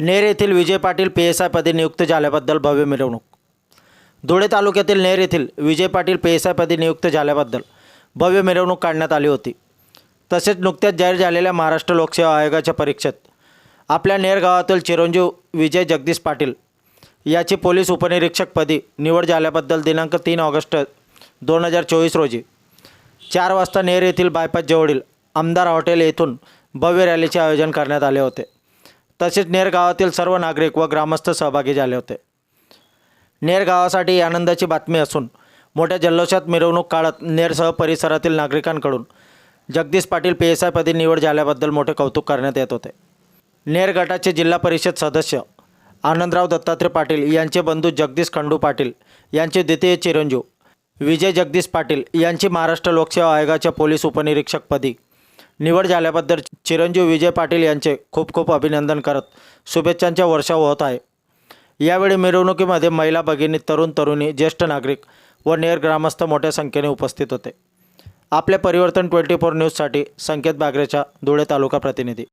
नेर येथील Vijay Patil P S आयपदी नियुक्त झाल्याबद्दल भव्य मिरवणूक. धुळे तालुक्यातील नेर येथील विजय पाटील पी एस आयपदी नियुक्त झाल्याबद्दल भव्य मिरवणूक काढण्यात आली होती. तसेच नुकत्याच जाहीर झालेल्या महाराष्ट्र लोकसेवा आयोगाच्या परीक्षेत आपल्या नेर गावातील चिरंजीव विजय जगदीश पाटील याची पोलीस उपनिरीक्षकपदी निवड झाल्याबद्दल दिनांक तीन ऑगस्ट दोन हजार चोवीस रोजी चार वाजता नेर येथील बायपास जवळील आमदार हॉटेल येथून भव्य रॅलीचे आयोजन करण्यात आले होते. तसेच नेर गावातील सर्व नागरिक व ग्रामस्थ सहभागी झाले होते. नेर गावासाठी आनंदाची बातमी असून मोठ्या जल्लोषात मिरवणूक काळात नेरसह परिसरातील नागरिकांकडून जगदीश पाटील पी एस आयपदी निवड झाल्याबद्दल मोठे कौतुक करण्यात येत होते. नेर गटाचे जिल्हा परिषद सदस्य आनंदराव दत्तात्रय पाटील यांचे बंधू जगदीश खंडू पाटील यांचे द्वितीय चिरंजीव विजय जगदीश पाटील यांची महाराष्ट्र लोकसेवा आयोगाच्या पोलीस उपनिरीक्षकपदी निवड झाल्याबद्दल चिरंजीव विजय पाटील यांचे खूप खूप अभिनंदन करत शुभेच्छांच्या वर्षा होत आहे. यावेळी मिरवणुकीमध्ये महिला भगिनी तरुण तरुणी ज्येष्ठ नागरिक व नेर ग्रामस्थ मोठ्या संख्येने उपस्थित होते. आपल्या परिवर्तन ट्वेंटी फोर न्यूजसाठी संकेत बागरेचा धुळे तालुका प्रतिनिधी.